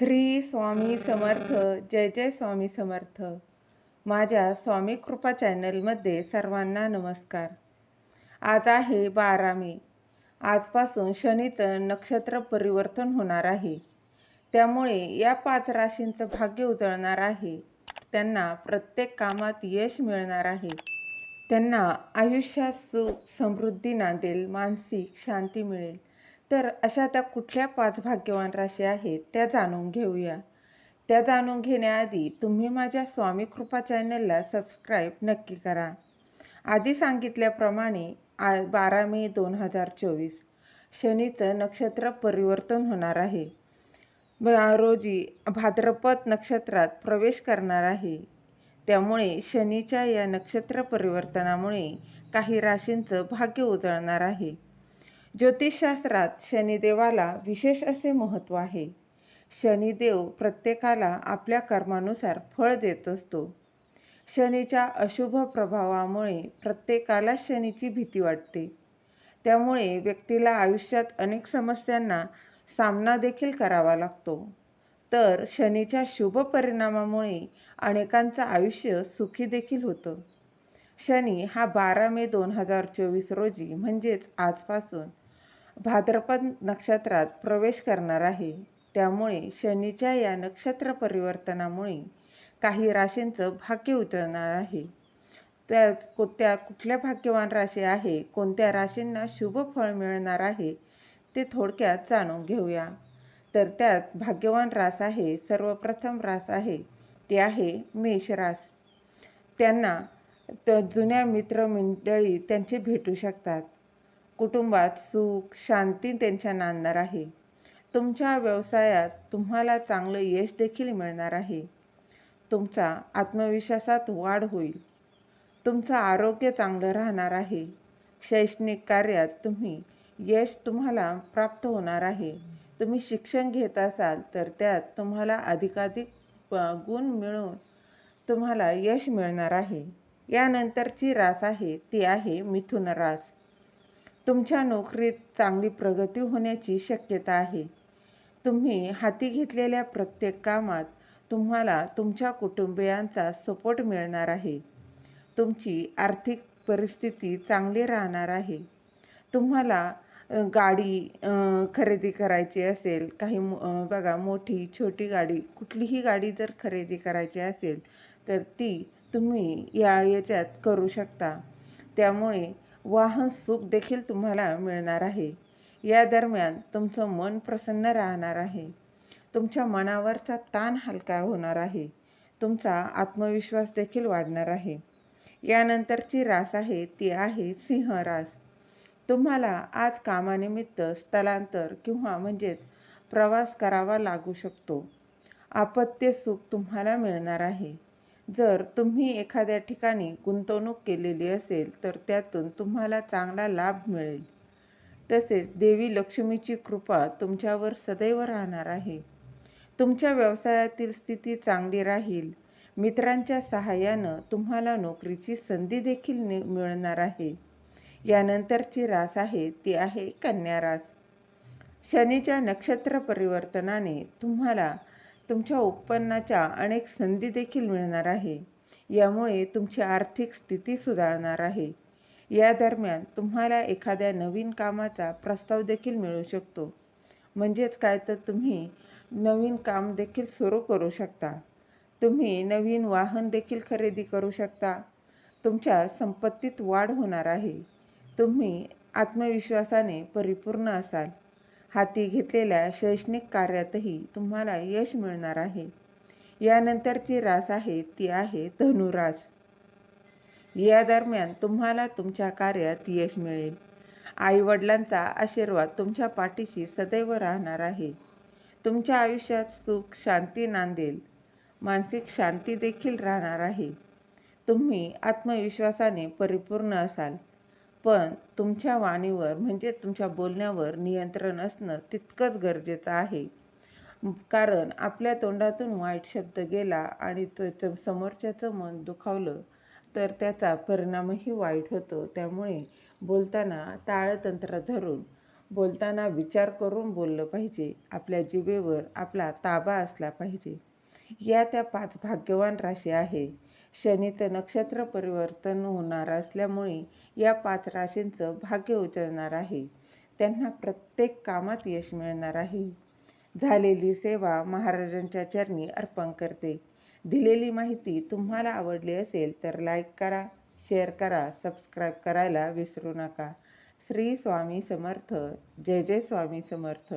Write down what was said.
श्री स्वामी समर्थ जय जय स्वामी समर्थ. माझ्या स्वामी कृपा चॅनलमध्ये सर्वांना नमस्कार. आज आहे बारा मे आजपासून शनीचं नक्षत्र परिवर्तन होणार आहे. त्यामुळे या पाच राशींचं भाग्य उजळणार आहे. त्यांना प्रत्येक कामात यश मिळणार आहे. त्यांना आयुष्यात सुख समृद्धी नांदेल मानसिक शांती मिळेल. तर अशा त्या कुठल्या पाच भाग्यवान राशी आहेत त्या जाणून घेऊया. त्या जाणून घेण्याआधी तुम्ही माझ्या स्वामी कृपा चॅनलला सबस्क्राईब नक्की करा. आधी सांगितल्याप्रमाणे आ बारा मे दोन हजार चोवीस शनीचं नक्षत्र परिवर्तन होणार आहे. रोजी भाद्रपद नक्षत्रात प्रवेश करणार आहे. त्यामुळे शनीच्या या नक्षत्र परिवर्तनामुळे काही राशींचं भाग्य उजळणार आहे. ज्योतिषशास्त्रात शनिदेवाला विशेष असे महत्त्व आहे. शनिदेव प्रत्येकाला आपल्या कर्मानुसार फळ देत असतो. शनीच्या अशुभ प्रभावामुळे प्रत्येकाला शनीची भीती वाटते. त्यामुळे व्यक्तीला आयुष्यात अनेक समस्यांना सामना देखील करावा लागतो. तर शनीच्या शुभ परिणामामुळे अनेकांचं आयुष्य सुखी देखील होतं. शनी हा बारा मे दोन हजार चोवीस रोजी म्हणजेच आजपासून भाद्रपद नक्षत्रात प्रवेश करणार आहे. त्यामुळे शनीच्या या नक्षत्र परिवर्तनामुळे काही राशींचं भाग्य उतरणार आहे. त्या कोणत्या कुठल्या भाग्यवान राशी आहे कोणत्या राशींना शुभ फळ मिळणार आहे ते थोडक्यात जाणून घेऊया. तर त्यात भाग्यवान रास आहे सर्वप्रथम रास आहे ते आहे मेष रास. त्यांना त जुन्या मित्रमंडळी त्यांचे भेटू शकतात. कुटुंबात सुख शांती त्यांच्या नांदणार आहे. तुमच्या व्यवसायात तुम्हाला चांगलं यश देखील मिळणार आहे. तुमचा आत्मविश्वासात वाढ होईल. तुमचं आरोग्य चांगलं राहणार आहे. शैक्षणिक कार्यात तुम्ही यश तुम्हाला प्राप्त होणार आहे. तुम्ही शिक्षण घेत असाल तर त्यात तुम्हाला अधिकाधिक गुण मिळून तुम्हाला यश मिळणार आहे. यानंतरची रास आहे ती आहे मिथुन रास. तुमच्या नोकरीत चांगली प्रगती होण्याची शक्यता आहे. तुम्ही हाती घेतलेल्या प्रत्येक कामात तुम्हाला तुमच्या कुटुंबियांचा सपोर्ट मिळणार आहे. तुमची आर्थिक परिस्थिती चांगली राहणार आहे. तुम्हाला गाडी खरेदी करायची असेल काही बघा मोठी छोटी गाडी कुठलीही गाडी जर खरेदी करायची असेल तर ती तुम्ही या याच्यात करू शकता. त्यामुळे वाहन सुख देखील तुम्हाला मिळणार आहे. या दरम्यान तुमचं मन प्रसन्न राहणार आहे. तुमच्या मनावरचा ताण हलका होणार आहे. तुमचा आत्मविश्वास देखील वाढणार आहे. यानंतरची रास आहे ती आहे सिंह रास. तुम्हाला आज कामानिमित्त स्थलांतर किंवा म्हणजेच प्रवास करावा लागू शकतो. आपत्य सुख तुम्हाला मिळणार आहे. जर तुम्ही एखाद्या ठिकाणी गुंतवणूक केलेली असेल तर त्यातून तुम्हाला चांगला लाभ मिळेल. तसेच देवी लक्ष्मीची कृपा तुमच्यावर सदैव राहणार आहे. तुमच्या व्यवसायातील स्थिती चांगली राहील. मित्रांच्या सहाय्यानं तुम्हाला नोकरीची संधी देखील मिळणार आहे. यानंतरची रास आहे ती आहे कन्या रास शनीच्या नक्षत्र परिवर्तनाने तुम्हाला तुमच्या उत्पन्नाच्या अनेक संधी देखील मिळणार आहे. यामुळे तुमची आर्थिक स्थिती सुधारणार आहे. या दरम्यान तुम्हाला एखाद्या नवीन कामाचा प्रस्ताव देखील मिळू शकतो. म्हणजेच काय तर तुम्ही नवीन काम देखील सुरू करू शकता. तुम्ही नवीन वाहन देखील खरेदी करू शकता. तुमच्या संपत्तीत वाढ होणार आहे. तुम्ही आत्मविश्वासाने परिपूर्ण असाल. हाती घेतलेल्या शैक्षणिक कार्यातही तुम्हाला यश मिळणार आहे. यानंतरची रास आहे ती आहे धनुरास. या दरम्यान तुम्हाला तुमच्या कार्यात यश मिळेल. आईवडिलांचा आशीर्वाद तुमच्या पाठीशी सदैव राहणार आहे. तुमच्या आयुष्यात सुख शांती नांदेल. मानसिक शांती देखील राहणार आहे. तुम्ही आत्मविश्वासाने परिपूर्ण असाल. पण तुमच्या वाणीवर म्हणजे तुमच्या बोलण्यावर नियंत्रण असणं तितकंच गरजेचं आहे. कारण आपल्या तोंडातून वाईट शब्द गेला आणि त्याचं समोरच्याचं मन दुखावलं तर त्याचा परिणामही वाईट होतो. त्यामुळे बोलताना ताळतंत्र धरून बोलताना विचार करून बोललं पाहिजे. आपल्या जिभेवर आपला ताबा असला पाहिजे. या त्या पाच भाग्यवान राशी आहे. शनीचं नक्षत्र परिवर्तन होणार असल्यामुळे या पाच राशींचं भाग्य उचलणार आहे. त्यांना प्रत्येक कामात यश मिळणार आहे. झालेली सेवा महाराजांच्या चरणी अर्पण करते. दिलेली माहिती तुम्हाला आवडली असेल तर लाईक करा शेअर करा सबस्क्राईब करायला विसरू नका. श्री स्वामी समर्थ. जय जय स्वामी समर्थ.